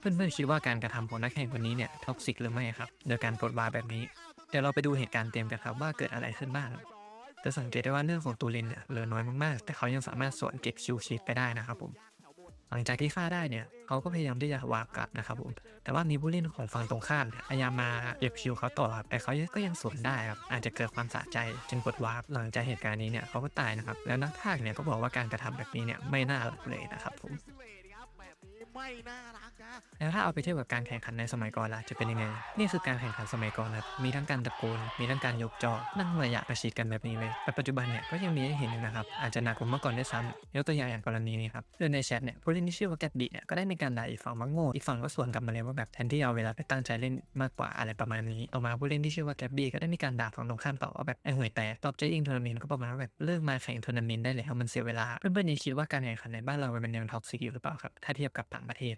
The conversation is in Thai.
เพื่อนๆคิดว่าการกระทำของนักแข่งคนนี้เนี่ยท็อกซิกหรือไม่ครับโดยการปลดวาร์แบบนี้ เดี๋ยวเราไปดูเหตุการณ์เต็มกันครับว่าเกิดอะไรขึ้นบ้างจะสังเกตได้ว่าเรื่องของตูรินเนี่ยเหลือน้อยมากๆ แต่เขายังสามารถสวนเก็บคิวชีตไปได้นะครับผมหลังจากที่ฆ่าได้เนี่ยเขาก็พยายามที่จะวาร์ปกลับนะครับผมแต่ว่ามีผู้เล่นของฝั่งตรงข้ามพยายามมาเก็บคิวเขาต่อครับแต่เขาก็ยังสวนได้ครับอาจจะเกิดความสะใจจึงกดวาร์ปหลังจากเหตุการณ์นี้เนี่ยเขาก็ตายนะครับแล้วนักพากเนี่ยก็บอกว่าการกระทำแบบนี้เนี่ยไม่น่ารักเลยนะครับผม ไม่น่ารักนะแล้วถ้าเอาไปเทียบกับการแข่งขันในสมัยก่อนล่ะจะเป็นยังไง นี่คือการแข่งขันสมัยก่อนครับมีทั้งการตะโกนมีทั้งการยกจอนั่งระยะประชิดกันแบบนี้เลยแต่ปัจจุบันเนี่ยก็ยังมีให้เห็นอยู่นะครับอาจจะหนักกว่าเมื่อก่อนด้วยซ้ำยกตัวอย่างอย่างกรณีนี้ครับโดยในแชทเนี่ยผู้เล่นที่ชื่อว่าแกดดิเนี่ยก็ได้มีการด่าอีกฝั่งว่าโง่อีกฝั่งก็สวนกลับมาเลยว่าแบบแทนที่เอาเวลาไปตั้งใจเล่นมากกว่าอะไรประมาณนี้ต่อมาผู้เล่นที่ชื่อว่าแกบบี้ก็ได้มีการด่าฝั่งตรงข้ามต่อว่าแบบไอ้ห่วยแต่ตอบใจอิงทัวร์นาเมนต์ก็ประมาณว่าแบบเลิกมาแข่งทัวร์นาเมนต์ได้แล้วมันเสียเวลาเพื่อนๆยังคิดว่าการแข่งขันในบ้านเรามันยังท็อกซิกอยู่หรือเปล่าครับถ้าเทียบกับต่างประเทศ